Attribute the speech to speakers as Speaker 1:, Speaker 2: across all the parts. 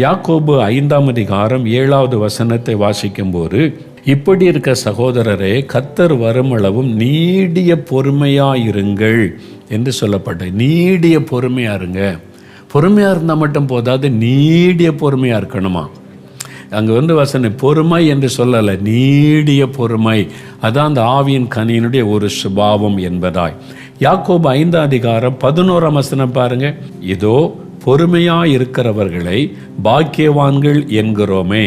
Speaker 1: யாக்கோபு ஐந்தாம் அதிகாரம் ஏழாவது வசனத்தை வாசிக்கும்போது இப்படி இருக்க சகோதரரே கத்தர் வருமளவும் நீடிய பொறுமையாயிருங்கள் என்று சொல்லப்பட்ட நீடிய பொறுமையாக இருங்க. பொறுமையாக இருந்தால் மட்டும் போதாது நீடிய பொறுமையாக இருக்கணுமா? அங்கே வந்து வசனம் பொறுமை என்று சொல்லலை நீடிய பொறுமை. அதான் அந்த ஆவியின் கனியினுடைய ஒரு சுபாவம் என்பதாய். யாக்கோபு ஐந்தாம் அதிகாரம் பதினோராம் வசனம் பாருங்கள் இதோ பொறுமையாயிருக்கிறவர்களை பாக்கியவான்கள் என்கிறோமே.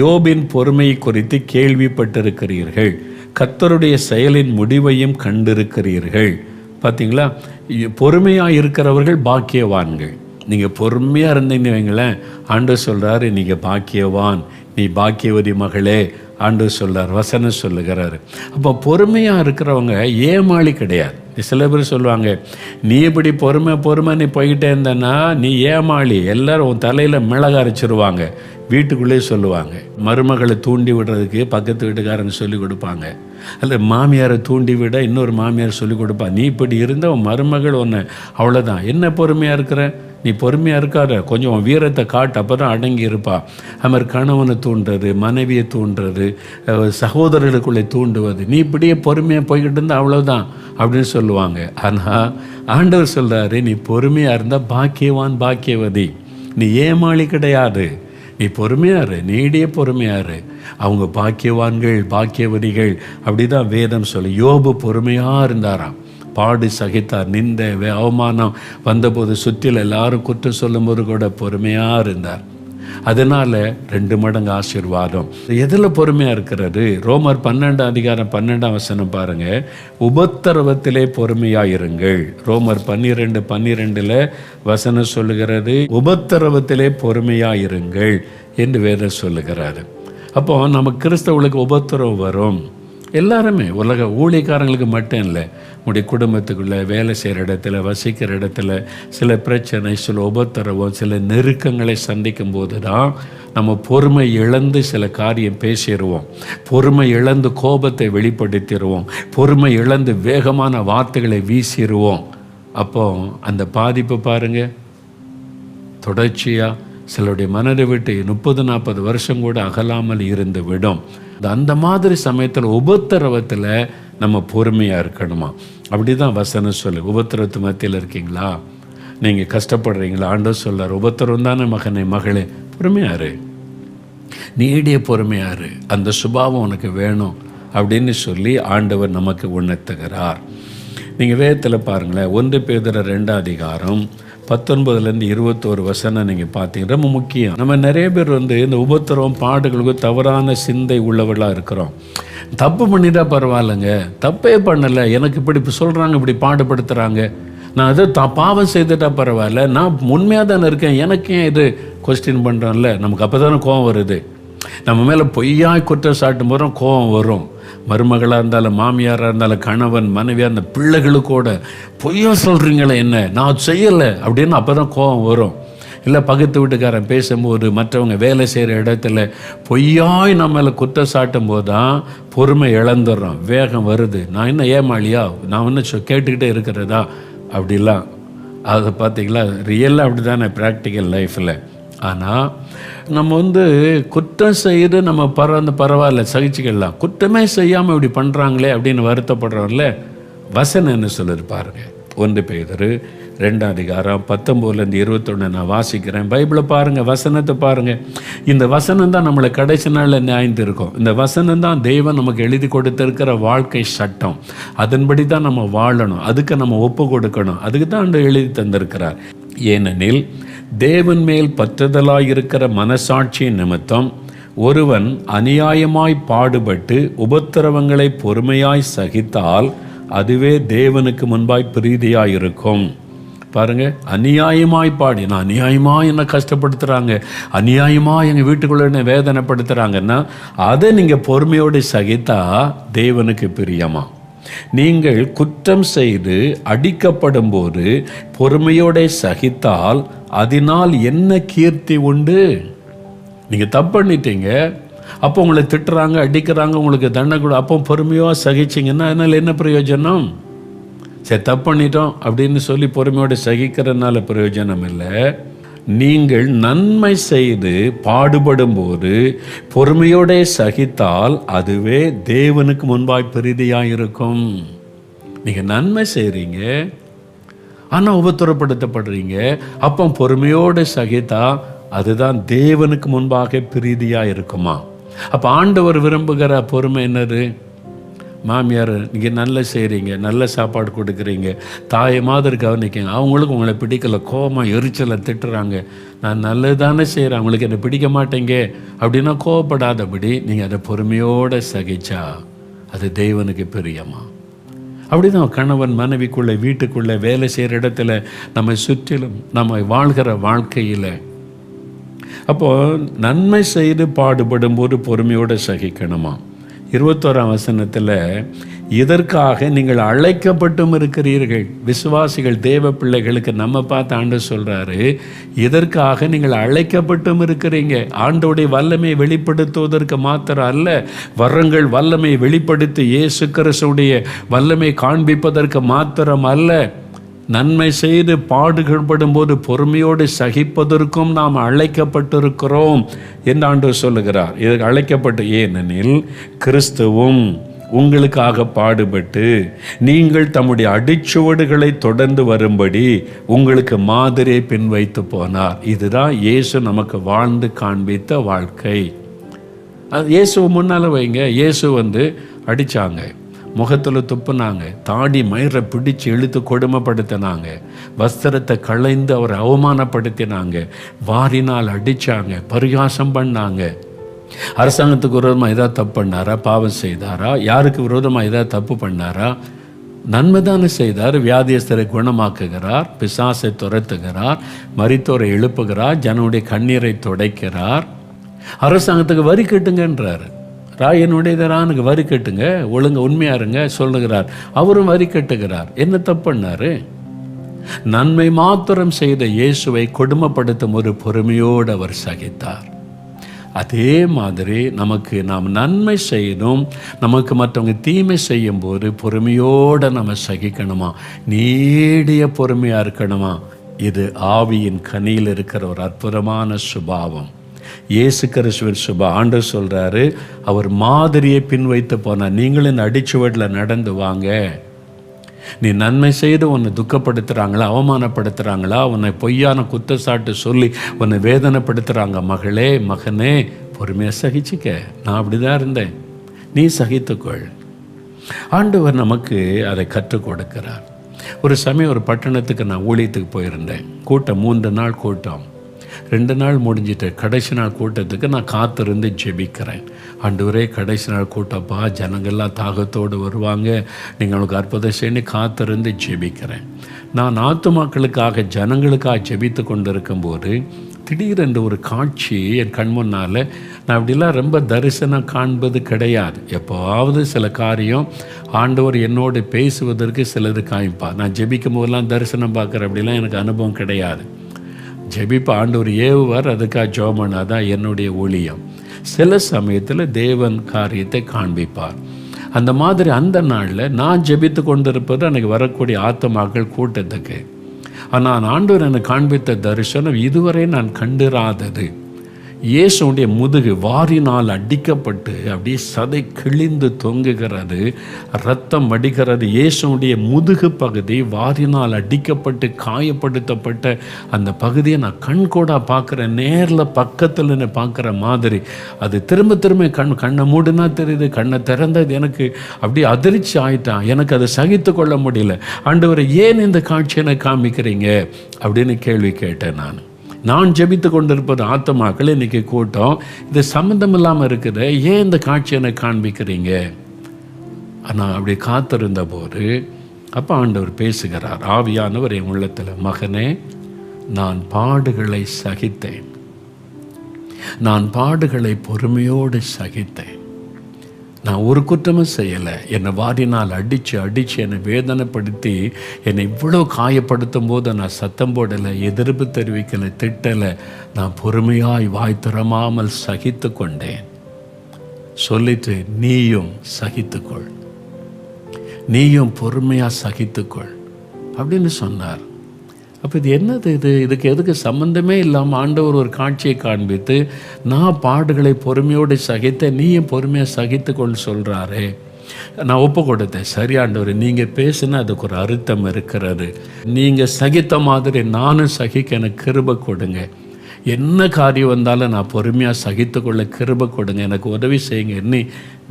Speaker 1: யோபின் பொறுமை குறித்து கேள்விப்பட்டிருக்கிறீர்கள். கத்தருடைய செயலின் முடிவையும் கண்டிருக்கிறீர்கள். பார்த்தீங்களா பொறுமையாக இருக்கிறவர்கள் பாக்கியவான்கள். நீங்கள் பொறுமையாக இருந்தீங்கன்னு வைங்களேன் ஆண்டு சொல்கிறாரு நீங்கள் பாக்கியவான் நீ பாக்கியவதி மகளே ஆண்டு சொல்கிறார் வசனம் சொல்லுகிறாரு. அப்போ பொறுமையாக இருக்கிறவங்க ஏமாளி கிடையாது. சில பேர் சொல்லுவாங்க நீ இப்படி பொறுமை பொறுமை நீ போய்கிட்டே இருந்தனா நீ ஏமாளி எல்லாரும் உன் தலையில் மிளகு அரைச்சிருவாங்க. வீட்டுக்குள்ளே சொல்லுவாங்க மருமகளை தூண்டி விடுறதுக்கு பக்கத்து வீட்டுக்காரங்க சொல்லி கொடுப்பாங்க. அல்ல மாமியாரை தூண்டி விட இன்னொரு மாமியார் சொல்லி கொடுப்பா. நீ இப்படி இருந்த உன் மருமகள் ஒன்று அவ்வளோதான் என்ன பொறுமையாக இருக்கிற? நீ பொறுமையாக இருக்காத. கொஞ்சம் வீரத்தை காட்டு. அப்போ தான் அடங்கி இருப்பா. அது மாதிரி கணவனை தூண்டுறது மனைவியை தூண்டுறது சகோதரர்களுக்குள்ளே தூண்டுவது. நீ இப்படியே பொறுமையாக போய்கிட்டு இருந்தால் அவ்வளோதான் அப்படின்னு சொல்லுவாங்க. ஆனால் ஆண்டவர் சொல்கிறாரு நீ பொறுமையாக இருந்தால் பாக்கியவான் பாக்கியவதி. நீ ஏமாளி கிடையாது. நீ பொறுமையாரு நீடிய பொறுமையாரு அவங்க பாக்கியவான்கள் பாக்கியவதிகள். அப்படிதான் வேதம் சொல்லு. யோபு பொறுமையாக இருந்தாராம். பாடு சகித்தார். நிந்த அவமானம் வந்தபோது சுற்றில் எல்லாரும் குற்றம் சொல்லும்போது கூட பொறுமையாக இருந்தார். அதனால ரெண்டு மடங்கு ஆசீர்வாதம். எதில் பொறுமையாக இருக்கிறது? ரோமர் பன்னெண்டாம் அதிகாரம் பன்னெண்டாம் வசனம் பாருங்க. உபத்திரவத்திலே பொறுமையாக இருங்கள். ரோமர் பன்னிரெண்டு பன்னிரெண்டில் வசனம் சொல்லுகிறது உபத்திரவத்திலே பொறுமையாக இருங்கள் என்று வேதம் சொல்லுகிறாரு. அப்போ நம்ம கிறிஸ்தவர்களுக்கு உபத்திரவம் வரும். எல்லாருமே உலக ஊழியக்காரங்களுக்கு மட்டும் இல்லை உங்களுடைய குடும்பத்துக்குள்ளே வேலை செய்கிற இடத்துல வசிக்கிற இடத்துல சில பிரச்சனை சில உபத்திரவம் சில நெருக்கங்களை சந்திக்கும் போது தான் நம்ம பொறுமை இழந்து சில காரியம் பேசிடுவோம். பொறுமை இழந்து கோபத்தை வெளிப்படுத்திடுவோம். பொறுமை இழந்து வேகமான வார்த்தைகளை வீசிடுவோம். அப்போ அந்த பாதிப்பு பாருங்கள் தொடர்ச்சியாக சிலருடைய மனதை விட்டு முப்பது நாற்பது வருஷம் கூட அகலாமல் இருந்து விடும். அந்த மாதிரி சமயத்தில் உபத்திரவத்தில் நம்ம பொறுமையாக இருக்கணுமா? அப்படி தான் வசனம் சொல்லு. உபத்திரத்து மத்தியில் இருக்கீங்களா? நீங்கள் கஷ்டப்படுறீங்களா? ஆண்டவர் சொல்லார் உபத்திரம் தானே மகனே மகளே பொறுமையாரு நீடிய பொறுமையாரு அந்த சுபாவம் உனக்கு வேணும். அப்படின்னு சொல்லி ஆண்டவர் நமக்கு உணர்த்துகிறார். நீங்கள் வேதத்தில் பாருங்களேன் ஒன்று பேதர ரெண்டாம் அதிகாரம் பத்தொன்பதுலேருந்து இருபத்தோரு வசனம் நீங்கள் பார்த்தீங்க. ரொம்ப முக்கியம். நம்ம நிறைய பேர் வந்து இந்த உபத்திரவம் பாடுகளுக்கு தவறான சிந்தை உள்ளவர்களாக இருக்கிறோம். தப்பு பண்ணிட்டா பரவாயில்லைங்க. தப்பே பண்ணலை. எனக்கு இப்படி இப்படி சொல்கிறாங்க இப்படி பாடுபடுத்துகிறாங்க நான் அதை த பாவம் செய்துட்டா பரவாயில்ல. நான் உண்மையாக தானே இருக்கேன். எனக்கு ஏன் இது கொஸ்டின் பண்ணுறோம்ல நமக்கு அப்போ தானே கோவம் வருது. நம்ம மேலே பொய்யாய் குற்றம் சாட்டும் போதும் கோபம் வரும். மருமகளாக இருந்தாலும் மாமியாராக இருந்தாலும் கணவன் மனைவியாக இருந்த பிள்ளைகளுக்கூட பொய்யா சொல்கிறீங்களே என்ன? நான் செய்யலை அப்படின்னு அப்போ தான் கோபம் வரும். இல்லை பக்கத்து வீட்டுக்காரன் பேசும்போது மற்றவங்க வேலை செய்கிற இடத்துல பொய்யாய் நம்ம மேலே குற்றம் சாட்டும் போது தான் பொறுமை இழந்துடுறோம். வேகம் வருது. நான் என்ன ஏமாளியா? நான் இன்னும் சொ கேட்டுக்கிட்டே இருக்கிறதா? அப்படிலாம். அதை பார்த்தீங்களா ரியலாக அப்படி தானே ப்ராக்டிக்கல் லைஃப்பில் ஆனால் நம்ம வந்து குற்றம் செய்து நம்ம பரவாயில்ல பரவாயில்ல சகிச்சுக்கலாம். குற்றமே செய்யாமல் இப்படி பண்ணுறாங்களே அப்படின்னு வருத்தப்படுறோம்ல வசனம் என்ன சொல்லுது பாருங்க. ஒன்று பேதர் ரெண்டாம் அதிகாரம் பத்தொம்போதுலேருந்து இருபத்தொன்று நான் வாசிக்கிறேன். பைபிளை பாருங்கள் வசனத்தை பாருங்கள் இந்த வசனம் தான் நம்மளை கடைசி நாளில் நியாய்ந்திருக்கும். இந்த வசனம் தான் தெய்வம் நமக்கு எழுதி கொடுத்துருக்கிற வாழ்க்கை சட்டம். அதன்படி தான் நம்ம வாழணும். அதுக்கு நம்ம ஒப்பு கொடுக்கணும். அதுக்கு தான் அந்த எழுதி தந்திருக்கிறார். ஏனெனில் தேவன் மேல் பற்றுதலாயிருக்கிற மனசாட்சியின் நிமித்தம் ஒருவன் அநியாயமாய் பாடுபட்டு உபத்திரவங்களை பொறுமையாய் சகித்தால் அதுவே தேவனுக்கு முன்பாய் பிரீதியாயிருக்கும். பாருங்க அநியாயமாய் பாடி நான் அநியாயமாக என்னை கஷ்டப்படுத்துகிறாங்க அநியாயமாக எங்கள் வீட்டுக்குள்ள என்ன வேதனைப்படுத்துகிறாங்கன்னா அதை நீங்கள் பொறுமையோடு சகித்தா தேவனுக்கு பிரியமா? நீங்கள் குற்றம் செய்து அடிக்கப்படும் போது பொறுமையோட சகித்தால் அதனால் என்ன கீர்த்தி உண்டு? நீங்கள் தப்பு பண்ணிட்டீங்க. அப்போ உங்களை திட்டுறாங்க அடிக்கிறாங்க உங்களுக்கு தண்டனை கூட அப்போ பொறுமையாக சகிச்சிங்கன்னா அதனால் என்ன பிரயோஜனம்? சரி தப்பு பண்ணிட்டோம் அப்படின்னு சொல்லி பொறுமையோடு சகிக்கிறதுனால பிரயோஜனம் இல்லை. நீங்கள் நன்மை செய்து பாடுபடும் போது பொறுமையோட சகித்தால் அதுவே தேவனுக்கு முன்பாய் பிரீதியாக இருக்கும் நீங்கள் நன்மை செய்கிறீங்க ஆனால் உபத்திரப்படுத்தப்படுறீங்க. அப்போ பொறுமையோடு சகித்தா அதுதான் தேவனுக்கு முன்பாக பிரீதியாக இருக்குமா? அப்போ ஆண்டவர் விரும்புகிற பொறுமை என்னது? மாமியார் நீங்கள் நல்ல செய்கிறீங்க நல்ல சாப்பாடு கொடுக்குறீங்க தாயை மாதிரி கவனிக்கங்க. அவங்களுக்கு உங்களை பிடிக்கல கோபமாக எரிச்சலை திட்டுறாங்க. நான் நல்லது தானே செய்கிறேன் அவங்களுக்கு என்னை பிடிக்க மாட்டேங்க. அப்படின்னா கோவப்படாதபடி நீங்கள் அதை பொறுமையோடு சகிச்சா அது தெய்வனுக்கு பிரியமா? அப்படிதான் கணவன் மனைவிக்குள்ளே வீட்டுக்குள்ளே வேலை செய்கிற இடத்துல நம்மை சுற்றிலும் நம்ம வாழ்கிற வாழ்க்கையில். அப்போது நன்மை செய்து பாடுபடும் போது பொறுமையோடு சகிக்கணுமா? இருபத்தோராம் வசனத்தில் இதற்காக நீங்கள் அழைக்கப்பட்டும் இருக்கிறீர்கள். விசுவாசிகள் தேவ பிள்ளைகளுக்கு நம்ம பார்த்து ஆண்டு சொல்கிறாரு இதற்காக நீங்கள் அழைக்கப்பட்டும் இருக்கிறீங்க. ஆண்டோடைய வல்லமை வெளிப்படுத்துவதற்கு மாத்திரம் அல்ல வரங்கள் வல்லமை வெளிப்படுத்தி இயேசு கிறிஸ்துடைய வல்லமை காண்பிப்பதற்கு மாத்திரம் அல்ல. நன்மை செய்து பாடுகள்படும் போது பொறுமையோடு சகிப்பதற்கும் நாம் அழைக்கப்பட்டிருக்கிறோம் என்று ஆண்டு சொல்லுகிறார். இதற்கு அழைக்கப்பட்டு ஏனெனில் கிறிஸ்துவும் உங்களுக்காக பாடுபட்டு நீங்கள் தம்முடைய அடிச்சுவடுகளை தொடர்ந்து வரும்படி உங்களுக்கு மாதிரியை பின் வைத்து போனார். இதுதான் இயேசு நமக்கு வாழ்ந்து காண்பித்த வாழ்க்கை. அது இயேசு முன்னால் வைங்க. இயேசு வந்து அடித்தாங்க முகத்தில் துப்புனாங்க. தாடி மயிரை பிடிச்சு இழுத்து கொடுமைப்படுத்தினாங்க. வஸ்திரத்தை களைந்து அவரை அவமானப்படுத்தினாங்க. வாரினால் அடித்தாங்க பரிகாசம் பண்ணாங்க. அரசாங்கத்துக்கு விரோதமாக ஏதாவது தப்பு பண்ணாரா? பாவம் செய்தாரா? யாருக்கு விரோதமாக ஏதாவது தப்பு பண்ணாரா? நன்மை தானே செய்தார். வியாதியஸ்தரை குணமாக்குகிறார். பிசாசை துரத்துகிறார். மரித்தோரை எழுப்புகிறார். ஜனனுடைய கண்ணீரை துடைக்கிறார். அரசாங்கத்துக்கு வரி கட்டுங்கன்றார். ராயனுடையதரானுக்கு வரி கட்டுங்க ஒழுங்க உண்மையா இருங்க சொல்லுகிறார். அவரும் வரி கட்டுகிறார். என்ன தப்புன்னாரு? நன்மை மாத்திரம் செய்த இயேசுவை கொடுமைப்படுத்தும் ஒரு பொறுமையோடு அவர் சகித்தார். அதே மாதிரி நமக்கு நாம் நன்மை செய்யணும் நமக்கு மற்றவங்க தீமை செய்யும் போது பொறுமையோடு நம்ம சகிக்கணுமா? நீடிய பொறுமையாக இருக்கணுமா? இது ஆவியின் கனியில் இருக்கிற ஒரு அற்புதமான சுபாவம். இயேசு கிறிஸ்துவர் சுபா ஆண்டு சொல்கிறாரு அவர் மாதிரியை பின் வைத்து போனார். நீங்களும் அடிச்சுவடில் நடந்து வாங்க. நீ நன்மை செய்து உன்னை துக்கப்படுத்துகிறாங்களா அவமானப்படுத்துகிறாங்களா உன்னை பொய்யான குத்தச்சாட்டு சொல்லி உன்னை வேதனைப்படுத்துகிறாங்க மகளே மகனே பொறுமையாக சகிச்சிக்க. நான் அப்படி தான் இருந்தேன். நீ சகித்துக்கொள். ஆண்டவர் நமக்கு அதை கற்றுக் கொடுக்கிறார். ஒரு சமயம் ஒரு பட்டணத்துக்கு நான் ஊழியத்துக்கு போயிருந்தேன். கூட்டம் மூன்று நாள் கூட்டம். ரெண்டு நாள் முடிஞ்சிட்டு கடைசி நாள் கூட்டத்துக்கு நான் காத்திருந்து ஜெபிக்கிறேன். ஆண்டவரே கடைசி நாள் கூட்டப்பா ஜனங்கள்லாம் தாகத்தோடு வருவாங்க. நீங்கள் உங்களுக்கு அற்புதம் செய்யணும் காத்திருந்து ஜெபிக்கிறேன். நான் ஆத்துமாக்களுக்காக ஜனங்களுக்காக ஜெபித்து கொண்டிருக்கும்போது திடீரென்று ஒரு காட்சி என் கண் முன்னால் நான் அப்படிலாம் ரொம்ப தரிசனம் காண்பது கிடையாது. எப்போவாவது சில காரியம் ஆண்டவர் என்னோடு பேசுவதற்கு சிலது காமிப்பார். நான் ஜெபிக்கும் போதெல்லாம் தரிசனம் பார்க்குற அப்படிலாம் எனக்கு அனுபவம் கிடையாது. ஜெபிப்ப ஆண்டவர் ஏவுவார். அதுக்காக ஜோமனா தான் என்னுடைய ஊழியம். சில சமயத்தில் தேவன் காரியத்தை காண்பிப்பார். அந்த மாதிரி அந்த நாளில் நான் ஜெபித்து கொண்டிருப்பது எனக்கு வரக்கூடிய ஆத்மாக்கள் கூட்டத்துக்கு. ஆனால் ஆண்டவர் எனக்கு காண்பித்த தரிசனம் இதுவரை நான் கண்டிராதது. இயேசுடைய முதுகு வாரினால் அடிக்கப்பட்டு அப்படியே சதை கிழிந்து தொங்குகிறது ரத்தம் வடிகிறது. இயேசுடைய முதுகு பகுதி வாரினால் அடிக்கப்பட்டு காயப்படுத்தப்பட்ட அந்த பகுதியை நான் கண் கூட பார்க்குறேன் நேரில் பக்கத்தில் பார்க்குற மாதிரி. அது திரும்ப திரும்ப கண் கண்ணை மூடுனா தெரியுது கண்ணை திறந்தது எனக்கு அப்படியே அதிர்ச்சி ஆயிட்டான் எனக்கு அதை சகித்து கொள்ள முடியல. ஆண்டவரை ஏன் இந்த காட்சியை காமிக்கிறீங்க? அப்படின்னு கேள்வி கேட்டேன் நான். நான் ஜெபித்து கொண்டிருப்பது ஆத்தமாக்கள் இன்னைக்கு கூட்டம். இது சம்மந்தம் இல்லாமல் இருக்குது. ஏன் இந்த காட்சியை காண்பிக்கிறீங்க? நான் அப்படி காத்திருந்த போது அப்போ ஆண்டவர் பேசுகிறார் ஆவியானவர் என் உள்ளத்தில் மகனே நான் பாடுகளை சகித்தேன். நான் பாடுகளை பொறுமையோடு சகித்தேன். நான் ஒரு குற்றமும் செய்யலை. என்னை வாரினால் அடித்து அடித்து என்னை வேதனைப்படுத்தி என்னை இவ்வளோ காயப்படுத்தும் போது நான் சத்தம் போடலை எதிர்ப்பு தெரிவிக்கலை திட்டலை. நான் பொறுமையாய் வாய் திறமாமல் சகித்து கொண்டேன். சொல்லிட்டு நீயும் சகித்துக்கொள். நீயும் பொறுமையாக சகித்துக்கொள். அப்படின்னு சொன்னார். அப்போ இது என்னது இது? இதுக்கு எதுக்கு சம்மந்தமே இல்லாமல் ஆண்டவர் ஒரு காட்சியை காண்பித்து நான் பாடுகளை பொறுமையோடு சகித்த நீயும் பொறுமையாக சகித்துக்கொள் சொல்கிறாரே நான் ஒப்பு கொடுத்தேன் சரி ஆண்டவர் நீங்கள் பேசுனா அதுக்கு ஒரு அர்த்தம் இருக்கிறது. நீங்கள் சகித்த மாதிரி நானும் சகிக்க எனக்கு கிருப கொடுங்க. என்ன காரியம் வந்தாலும் நான் பொறுமையாக சகித்துக்கொள்ள கிருப கொடுங்க. எனக்கு உதவி செய்யுங்க. என்ன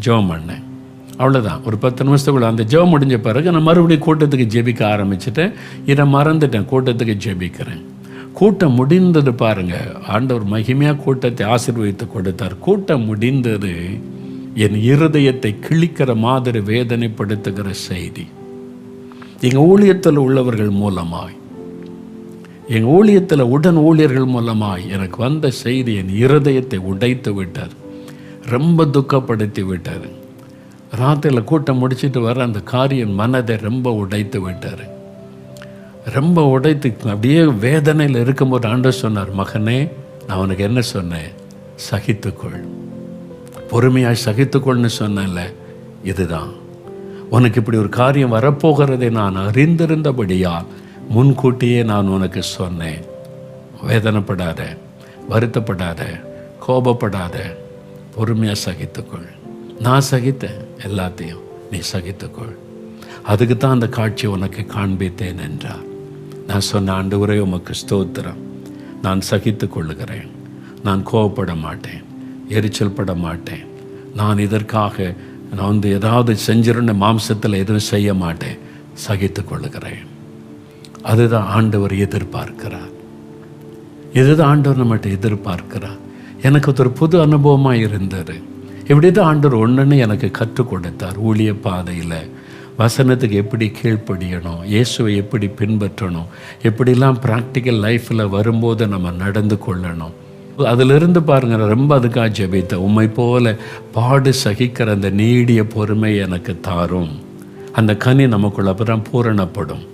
Speaker 1: ஜோம் பண்ணேன். அவ்வளோதான் ஒரு பத்து நிமிஷத்துக்குள்ள அந்த ஜெபம் முடிஞ்ச பிறகு நான் மறுபடியும் கூட்டத்துக்கு ஜெபிக்க ஆரம்பிச்சிட்டேன் இதை மறந்துட்டேன் கூட்டத்துக்கு ஜெபிக்கிறேன். கூட்டம் முடிந்தது பாருங்கள் ஆண்டவர் மகிமையாக கூட்டத்தை ஆசீர்வதித்து கொடுத்தார். கூட்டம் முடிந்தது என் இருதயத்தை கிழிக்கிற மாதிரி வேதனைப்படுத்துகிற செய்தி. எங்கள் ஊழியத்தில் உள்ளவர்கள் மூலமாய் எங்கள் ஊழியத்தில் உடன் ஊழியர்கள் மூலமாய் எனக்கு வந்த செய்தி என் இருதயத்தை உடைத்து விட்டார். ரொம்ப துக்கப்படுத்தி விட்டார். ராத்திரியில் கூட்டம் முடிச்சிட்டு வர அந்த காரியம் மனதை ரொம்ப உடைத்து விட்டார். ரொம்ப உடைத்து அப்படியே வேதனையில் இருக்கும்போது ஆண்டவர் சொன்னார் மகனே நான் உனக்கு என்ன சொன்னேன்? சகித்துக்கொள். பொறுமையாக சகித்துக்கொள்னு சொன்னேன்ல இதுதான். உனக்கு இப்படி ஒரு காரியம் வரப்போகிறதை நான் அறிந்திருந்தபடியால் முன்கூட்டியே நான் உனக்கு சொன்னேன். வேதனைப்படாத வருத்தப்படாத கோபப்படாத பொறுமையாக சகித்துக்கொள். நான் சகித்தேன் எல்லாத்தையும். நீ சகித்துக்கொள். அதுக்கு தான் அந்த காட்சி உனக்கு காண்பித்தேன் என்றார். நான் சொன்ன ஆண்டு உரை உமக்கு ஸ்தோத்திரம். நான் சகித்து கொள்ளுகிறேன். நான் கோவப்பட மாட்டேன். எரிச்சல் பட மாட்டேன். நான் இதற்காக நான் வந்து ஏதாவது செஞ்சிருந்த மாம்சத்தில் எதுவும் செய்ய மாட்டேன். சகித்து கொள்ளுகிறேன். அதுதான் ஆண்டவர் எதிர்பார்க்கிறார். இதுதான் ஆண்டவர் நம்மகிட்ட எதிர்பார்க்கிறார்? எனக்கு ஒரு புது அனுபவமாக இருந்தது. இப்படி தான் ஆண்டவர் ஒன்றுன்னு எனக்கு கற்றுக் கொடுத்தார். ஊழிய பாதையில். வசனத்துக்கு எப்படி கீழ்ப்படியணும்? இயேசுவை எப்படி பின்பற்றணும்? எப்படிலாம் ப்ராக்டிக்கல் லைஃப்பில் வரும்போது நம்ம நடந்து கொள்ளணும்? அதிலிருந்து பாருங்க ரொம்ப அதுக்காக ஜெபித்த உம்மை போல பாடு சகிக்கிற அந்த நீடிய பொறுமை எனக்கு தாரும். அந்த கனி நமக்குள்ள அப்புறம் பூரணப்படும்.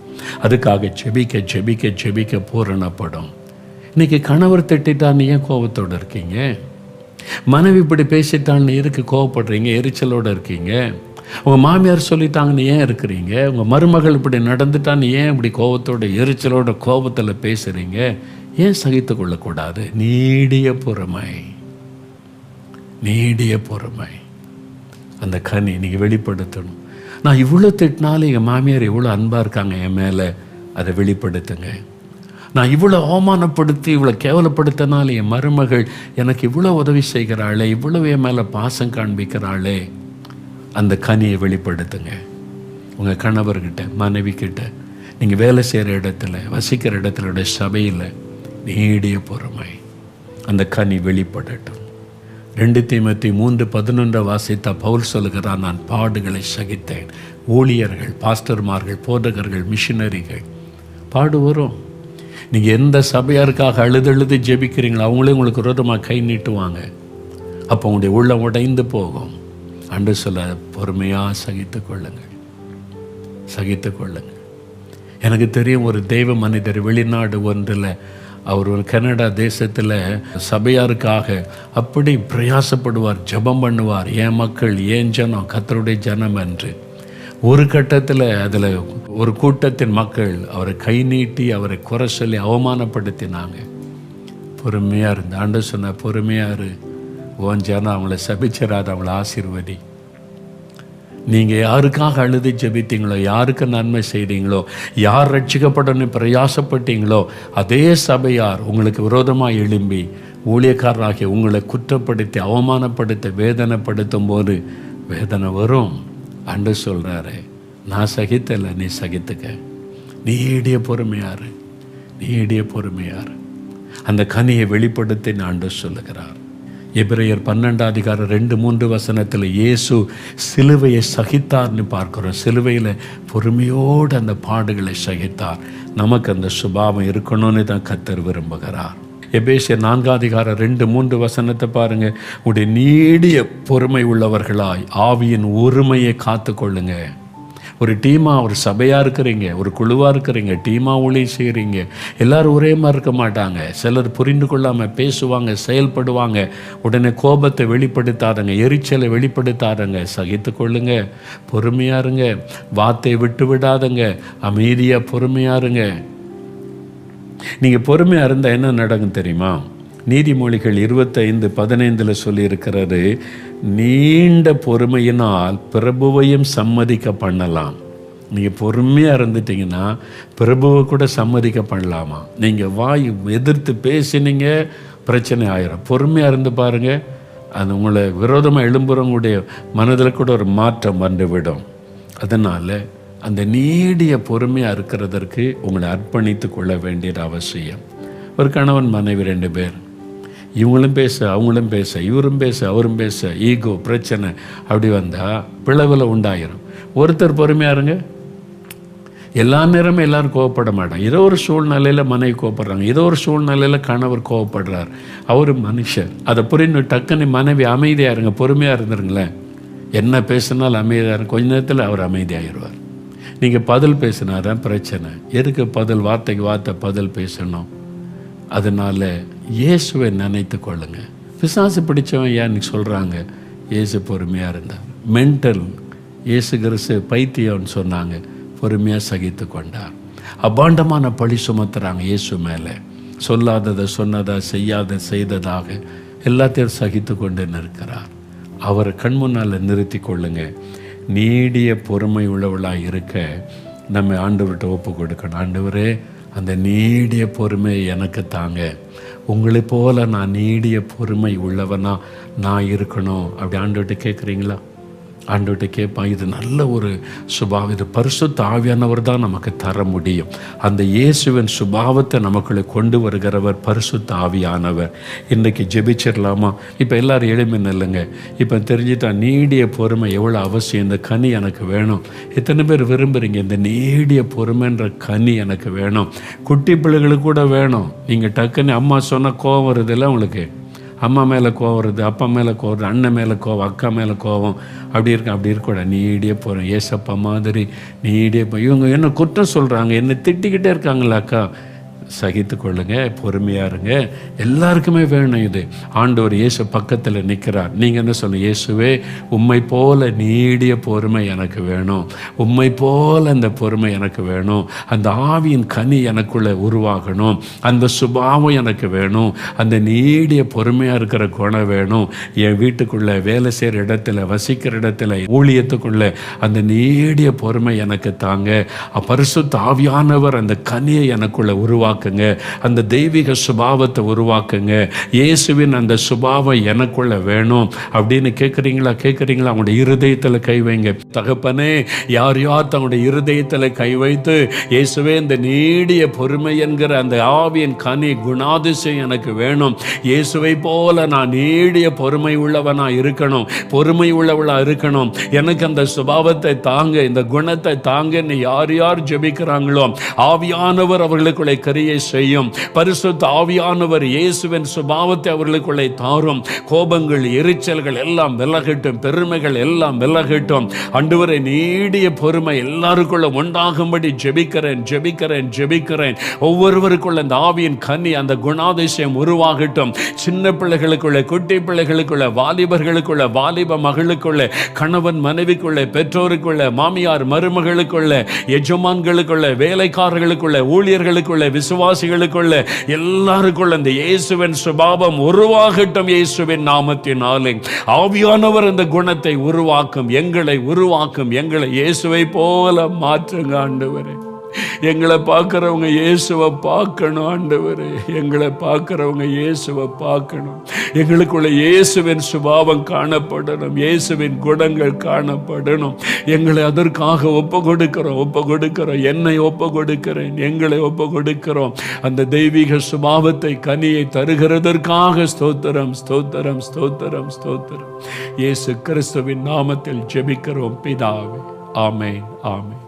Speaker 1: அதுக்காக ஜெபிக்க ஜெபிக்க ஜெபிக்க பூரணப்படும். இன்றைக்கி கணவர் திட்டான்னு ஏன் கோபத்தோடு இருக்கீங்க? மனைவி இப்படி பேசிட்டான்னு எதுக்கு கோவப்படுறீங்க? எரிச்சலோடு இருக்கீங்க. உங்கள் மாமியார் சொல்லிட்டாங்கன்னு ஏன் இருக்கிறீங்க? உங்கள் மருமகள் இப்படி நடந்துட்டான்னு ஏன் இப்படி கோபத்தோட எரிச்சலோட கோபத்தில் பேசுகிறீங்க ஏன் சகித்து கொள்ளக்கூடாது? நீடிய பொறுமை. நீடிய பொறுமை. அந்த கனி நீங்கள் வெளிப்படுத்தணும். நான் இவ்வளோ திட்டினாலும் எங்கள் மாமியார் இவ்வளோ அன்பாக இருக்காங்க என் மேலே. அதை வெளிப்படுத்துங்க. நான் இவ்வளோ அவமானப்படுத்தி இவ்வளோ கேவலப்படுத்தினால என் மருமகள் எனக்கு இவ்வளோ உதவி செய்கிறாளே இவ்வளவு என் மேலே பாசம் காண்பிக்கிறாளே. அந்த கனியை வெளிப்படுத்துங்க. உங்கள் கணவர்கிட்ட மனைவி கிட்ட நீங்கள் வேலை செய்கிற இடத்துல வசிக்கிற இடத்துல சபையில் நீடிய பொறுமை. அந்த கனி வெளிப்படட்டும். ரெண்டு தீமத்தி மூன்று பதினொன்றை வாசித்த பவுல் சொல்கிறான் நான் பாடுகளை சகித்தேன். ஊழியர்கள் பாஸ்டர்மார்கள் போதகர்கள் மிஷினரிகள் பாடு வரும் நீங்கள் எந்த சபையாருக்காக அழுது அழுது ஜெபிக்கிறீங்களோ அவங்களே உங்களுக்கு விரோதமாக கை நீட்டுவாங்க. அப்போ உங்களுடைய உள்ளம் உடைந்து போகும். அன்று சொல்ல பொறுமையாக சகித்து கொள்ளுங்கள். சகித்து கொள்ளுங்கள். எனக்கு தெரியும் ஒரு தெய்வ மனிதர் வெளிநாடு ஒன்றில் அவர் ஒரு கனடா தேசத்தில் சபையாருக்காக அப்படி பிரயாசப்படுவார் ஜெபம் பண்ணுவார். ஏன் மக்கள் ஏன் ஜனம்? கத்தருடைய ஜனம் என்று. ஒரு கட்டத்தில் அதில் ஒரு கூட்டத்தின் மக்கள் அவரை கை நீட்டி அவரை குறை சொல்லி அவமானப்படுத்தினாங்க. பொறுமையாக இருந்து. ஆண்டு சொன்ன பொறுமையாக இரு. ஓன் ஜனம் அவங்கள சபிச்சிடாத அவங்கள ஆசீர்வதி. நீங்கள் யாருக்காக அழுது ஜெபித்தீங்களோ யாருக்கு நன்மை செய்தீங்களோ யார் ரட்சிக்கப்படணும் பிரயாசப்பட்டீங்களோ அதே சபையார் உங்களுக்கு விரோதமாக எழும்பி ஊழியக்காரராகி உங்களை குற்றப்படுத்தி அவமானப்படுத்த வேதனைப்படுத்தும் போது வேதனை வரும். அன்று சொல்கிறாரு நான் சகித்தலை நீ சகித்துக்க. நீடிய பொறுமையார் நீடிய பொறுமையாரு அந்த கனியை வெளிப்படுத்தி ஆண்டு சொல்லுகிறார். எபிரேயர் பன்னெண்டாம் அதிகாரம் ரெண்டு மூன்று வசனத்தில் இயேசு சிலுவையை சகித்தார்னு பார்க்குறோம். சிலுவையில் பொறுமையோடு அந்த பாடுகளை சகித்தார். நமக்கு அந்த சுபாவம் இருக்கணும்னு தான் கத்தர் விரும்புகிறார். எபேசியர் நான்காம் அதிகாரம் ரெண்டு மூன்று வசனத்தை பாருங்க. உடைய நீடிய பொறுமை உள்ளவர்களாய் ஆவியின் ஒருமையை காத்து கொள்ளுங்கள் ஒரு டீமாக ஒரு சபையாக இருக்கிறீங்க ஒரு குழுவாக இருக்கிறீங்க டீமாக ஊழியம் செய்கிறீங்க எல்லாரும் ஒரே மாதிரி இருக்க மாட்டாங்க. சிலர் புரிந்து கொள்ளாமல் பேசுவாங்க செயல்படுவாங்க. உடனே கோபத்தை வெளிப்படுத்தாதங்க எரிச்சலை வெளிப்படுத்தாதங்க. சகித்து கொள்ளுங்க பொறுமையாக இருங்க. வார்த்தை விட்டு விடாதங்க அமைதியாக பொறுமையாக இருங்க. நீங்கள் பொறுமையாக இருந்தால் என்ன நடக்கும் தெரியுமா? நீதிமொழிகள் இருபத்தைந்து பதினைந்தில் சொல்லியிருக்கிறது நீண்ட பொறுமையினால் பிரபுவையும் சம்மதிக்க பண்ணலாம். நீங்கள் பொறுமையாக இருந்துட்டீங்கன்னா பிரபுவை கூட சம்மதிக்க பண்ணலாமா? நீங்கள் வாய் எதிர்த்து பேசினீங்க பிரச்சனை ஆயிரும். பொறுமையாக இருந்து பாருங்கள் அது உங்களை விரோதமாக எழும்புறவங்களுடைய மனதில் கூட ஒரு மாற்றம் வந்துவிடும். அதனால் அந்த நீடிய பொறுமையாக இருக்கிறதற்கு உங்களை அர்ப்பணித்து கொள்ள வேண்டியது அவசியம். ஒரு கணவன் மனைவி ரெண்டு பேர். இவங்களும் பேச அவங்களும் பேச இவரும் பேச அவரும் பேச. ஈகோ பிரச்சனை. அப்படி வந்தால் பிளவில் உண்டாயிரும். ஒருத்தர் பொறுமையாக இருங்க. எல்லா நேரமும் எல்லோரும் கோவப்பட மாட்டாங்க. ஏதோ ஒரு சூழ்நிலையில் மனைவி கோவப்படுறாங்க. ஏதோ ஒரு சூழ்நிலையில் கணவர் கோவப்படுறார். அவர் மனுஷர். அதை புரிந்து டக்குன்னு மனைவி அமைதியாக இருங்க. பொறுமையாக இருந்துருங்களேன். என்ன பேசினாலும் அமைதியாக இருங்க. கொஞ்ச நேரத்தில் அவர் அமைதியாகிடுவார் நீங்கள் பதில் பேசினா தான் பிரச்சனை. எதுக்கு பதில்? வார்த்தைக்கு வார்த்தை பதில் பேசணும். அதனால் இயேசுவை நினைத்து கொள்ளுங்க. பிசாசு பிடிச்சவன் ஏன்னு சொல்கிறாங்க இயேசு பொறுமையாக இருந்தார் மென்டல் இயேசு கிறிஸ்து பைத்தியம்னு சொன்னாங்க. பொறுமையாக சகித்து கொண்டார். அபாண்டமான பழி சுமத்துறாங்க இயேசு மேலே. சொல்லாததை சொன்னதா செய்யாத செய்ததாக எல்லாத்தையும் சகித்து கொண்டு நிற்கிறார். அவரை கண் முன்னால் நிறுத்தி கொள்ளுங்க. நீடிய பொறுமை உள்ளவளாக இருக்க நம்ம ஆண்டவர்கிட்ட ஒப்பு கொடுக்கணும். ஆண்டவரே அந்த நீடிய பொறுமை எனக்கு தாங்க. உங்களை போல நான் நீடிய பொறுமை உள்ளவனா நான் இருக்கணும். அப்படி ஆண்டுகிட்டு கேட்குறீங்களா? ஆண்டவர்கிட்ட கேட்பான் இது நல்ல ஒரு சுபாவம். இது பரிசுத்த ஆவியானவர் தான் நமக்கு தர முடியும். அந்த இயேசுவின் சுபாவத்தை நமக்குள்ளே கொண்டு வருகிறவர் பரிசுத்த ஆவியானவர். இன்றைக்கி ஜெபிச்சிடலாமா இப்போ எல்லோரும் எளிமை இல்லைங்க இப்போ தெரிஞ்சுட்டா நீடிய பொறுமை எவ்வளோ அவசியம்? இந்த கனி எனக்கு வேணும். எத்தனை பேர் விரும்புகிறீங்க இந்த நீடிய பொறுமைன்ற கனி எனக்கு வேணும். குட்டி பிள்ளைகளுக்கு கூட வேணும். நீங்கள் டக்குன்னு அம்மா சொன்னால் கோவம் வருதில்ல உங்களுக்கு? அம்மா மேலே கோவம் வருது அப்பா மேலே கோவம் வருது அண்ணன் மேலே கோவம் அக்கா மேலே கோவம். அப்படி இருக்க அப்படி இருக்கக்கூடாது நீடியே போகிறேன் ஏசப்பா மாதிரி நீடியே போ இவங்க என்ன குற்றம் சொல்கிறாங்க என்ன திட்டிக்கிட்டே இருக்காங்களா அக்கா. சகித்து கொள்ளுங்க பொறுமையாக இருங்க. எல்லாருக்குமே வேணும் இது. ஆண்டவர் இயேசு பக்கத்தில் நிற்கிறார் நீங்கள் என்ன சொல்லுங்க இயேசுவே உம்மை போல நீடிய பொறுமை எனக்கு வேணும். உம்மை போல அந்த பொறுமை எனக்கு வேணும். அந்த ஆவியின் கனி எனக்குள்ளே உருவாகணும். அந்த சுபாவம் எனக்கு வேணும். அந்த நீடிய பொறுமையாக இருக்கிற குணம் வேணும். என் வீட்டுக்குள்ளே வேலை செய்கிற இடத்துல வசிக்கிற இடத்துல ஊழியத்துக்குள்ளே அந்த நீடிய பொறுமை எனக்கு தாங்க. பரிசுத்த ஆவியானவர் அந்த கனியை எனக்குள்ளே உருவாக்குங்க. அந்த தெய்வீக சுபாவத்தை உருவாக்குங்க. இயேசுவின் அந்த சுபாவம் எனக்குள்ள வேணும். அப்படின்னு கேட்குறீங்களா கேட்குறீங்களா அவங்களுடைய இருதயத்தில் கை வைங்க. தகப்பனே யார் யார் தங்களுடைய இருதயத்தில் கை வைத்து இயேசுவே இந்த நீடிய பொறுமை என்கிற அந்த ஆவியின் கனி குணாதிசயம் எனக்கு வேணும். இயேசுவை போல நான் நீடிய பொறுமை உள்ளவனா இருக்கணும். பொறுமை உள்ளவளாக இருக்கணும். எனக்கு அந்த சுபாவத்தை தாங்க இந்த குணத்தை தாங்கன்னு யார் யார் ஜெபிக்கிறாங்களோ ஆவியானவர் அவர்களுக்குள்ளே கரிய செய்யும். பரிசுத்த ஆவியானவர் இயேசுவின் சுபாவத்தை அவர்களுக்குள்ளே தாரும். கோபங்கள் எரிச்சல்கள் எல்லாம் விலகட்டும். பெருமைகள் எல்லாம் விலகட்டும். அன்றுவரை நீடிய பொறுமை எல்லாருக்குள்ள உண்டாகும்படி ஜெபிக்கிறேன் ஜெபிக்கிறேன் ஜெபிக்கிறேன். ஒவ்வொருவருக்குள்ள அந்த ஆவியின் கனி அந்த குணாதிசயம் உருவாகட்டும். சின்ன பிள்ளைகளுக்குள்ள குட்டி பிள்ளைகளுக்குள்ள வாலிபர்களுக்குள்ள வாலிப மகளுக்குள்ள கணவன் மனைவிக்குள்ள பெற்றோருக்குள்ள மாமியார் மருமகளுக்குள்ள எஜமான்களுக்குள்ள வேலைக்காரர்களுக்குள்ள ஊழியர்களுக்குள்ள விசுவ விசுவாசிகளுக்குள்ள எல்லாருக்குள்ள இந்த இயேசுவின் சுபாவம் உருவாகட்டும் இயேசுவின் நாமத்தினாலே. ஆவியானவர் இந்த குணத்தை உருவாக்கும் எங்களை உருவாக்கும் எங்களை இயேசுவை போல மாற்றுங்க ஆண்டவரே. எங்களை பார்க்குறவங்க இயேசுவை பார்க்கணும் ஆண்டவரே. எங்களை பார்க்குறவங்க இயேசுவை பார்க்கணும். எங்களுக்குள்ள இயேசுவின் சுபாவம் காணப்படணும் இயேசுவின் குணங்கள் காணப்படணும். எங்களை அதற்காக ஒப்பு கொடுக்கிறோம் ஒப்பு கொடுக்கிறோம் என்னை ஒப்பு கொடுக்கிறேன் எங்களை ஒப்பு கொடுக்கிறோம் அந்த தெய்வீக சுபாவத்தை கனியை தருகிறதற்காக ஸ்தோத்திரம் ஸ்தோத்திரம் ஸ்தோத்திரம் ஸ்தோத்திரம். இயேசு கிறிஸ்துவின் நாமத்தில் ஜெபிக்கிறோம் பிதாவே. ஆமேன் ஆமேன்.